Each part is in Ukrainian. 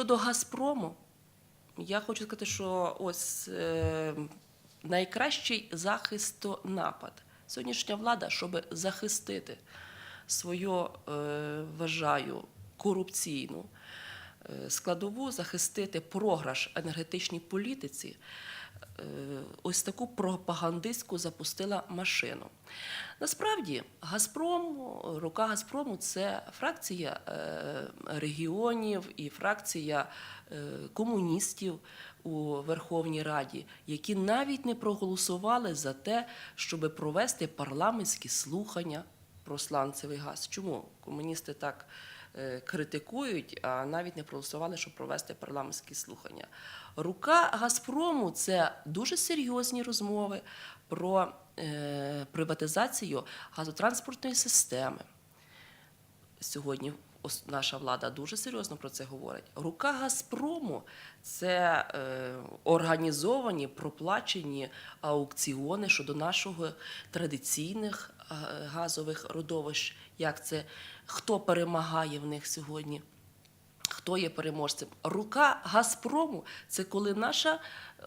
Щодо Газпрому, я хочу сказати, що ось е, найкращий захист то напад. Сьогоднішня влада, щоб захистити свою, е, вважаю, корупційну складову, захистити програш енергетичній політиці, е, ось таку пропагандистську запустила машину. Насправді, Газпром, рука Газпрому це фракція е, регіонів і фракція е, комуністів у Верховній Раді, які навіть не проголосували за те, щоб провести парламентські слухання про сланцевий газ. Чому комуністи так е, критикують, а навіть не проголосували, щоб провести парламентські слухання? Рука Газпрому це дуже серйозні розмови про е, приватизацію газотранспортної системи. Сьогодні наша влада дуже серйозно про це говорить. Рука Газпрому це е, організовані, проплачені аукціони щодо нашого традиційних е, газових родовищ. Як це хто перемагає в них сьогодні? Хто є переможцем? Рука Газпрому це коли наша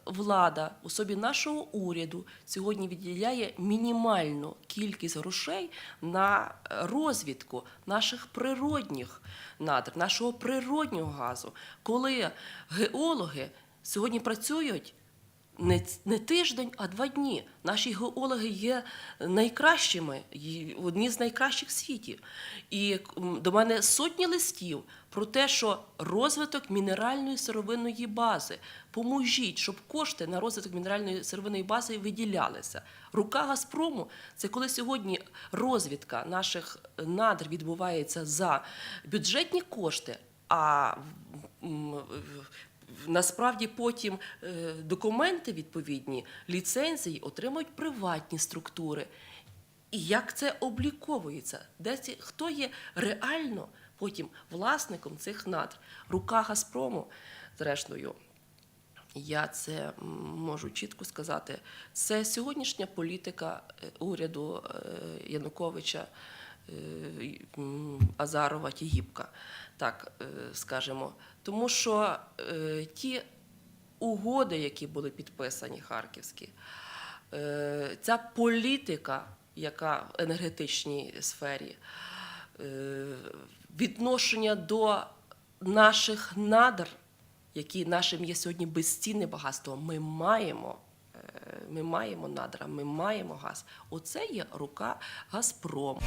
влада у собі нашого уряду сьогодні відділяє мінімальну кількість грошей на розвідку наших природних надр, нашого природнього газу. Коли геологи сьогодні працюють не, не тиждень, а два дні. Наші геологи є найкращими, одні з найкращих в світі. І до мене сотні листів про те, що розвиток мінеральної сировинної бази. Поможіть, щоб кошти на розвиток мінеральної сировинної бази виділялися. Рука Газпрому це коли сьогодні розвідка наших надр відбувається за бюджетні кошти. А насправді потім е, документи відповідні, ліцензії отримують приватні структури. І як це обліковується? Де ці, хто є реально потім власником цих надр? Рука Газпрому, зрештою, я це можу чітко сказати. Це сьогоднішня політика е, уряду е, Януковича, Азарова, Тігіпка, так е, скажемо. Тому що е, ті угоди, які були підписані харківські, е, ця політика, яка в енергетичній сфері, е, відношення до наших надр, які нашим є сьогодні безцінне багатство, ми маємо ми маємо надра, ми маємо газ. Оце є рука Газпром.